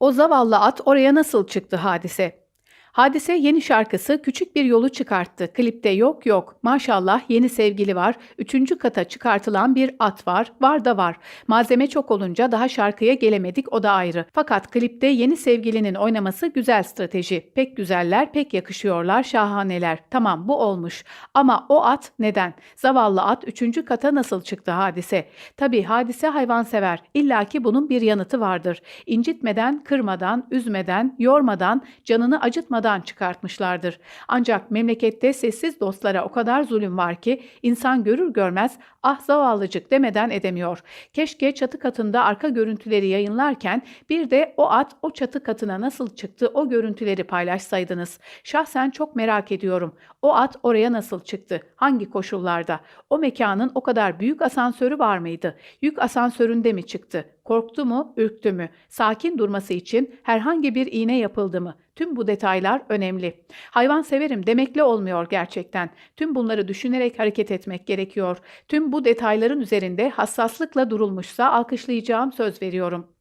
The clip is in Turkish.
O zavallı at oraya nasıl çıktı Hadise? Hadise yeni şarkısı küçük bir yolu çıkarttı. Klipte yok yok. Maşallah yeni sevgili var. Üçüncü kata çıkartılan bir at var. Var da var. Malzeme çok olunca daha şarkıya gelemedik o da ayrı. Fakat klipte yeni sevgilinin oynaması güzel strateji. Pek güzeller, pek yakışıyorlar, şahaneler. Tamam bu olmuş. Ama o at neden? Zavallı at üçüncü kata nasıl çıktı hadise? Tabii hadise hayvansever. İlla ki bunun bir yanıtı vardır. İncitmeden, kırmadan, üzmeden, yormadan, canını acıtmadan çıkartmışlardır. Ancak memlekette sessiz dostlara o kadar zulüm var ki insan görür görmez ah zavallıcık demeden edemiyor. Keşke çatı katında arka görüntüleri yayınlarken bir de o at o çatı katına nasıl çıktı o görüntüleri paylaşsaydınız. Şahsen çok merak ediyorum. O at oraya nasıl çıktı? Hangi koşullarda? O mekanın o kadar büyük asansörü var mıydı? Yük asansöründe mi çıktı? Korktu mu, ürktü mü? Sakin durması için herhangi bir iğne yapıldı mı? Tüm bu detaylar önemli. Hayvan severim demekle olmuyor gerçekten. Tüm bunları düşünerek hareket etmek gerekiyor. Tüm bu detayların üzerinde hassaslıkla durulmuşsa alkışlayacağım söz veriyorum.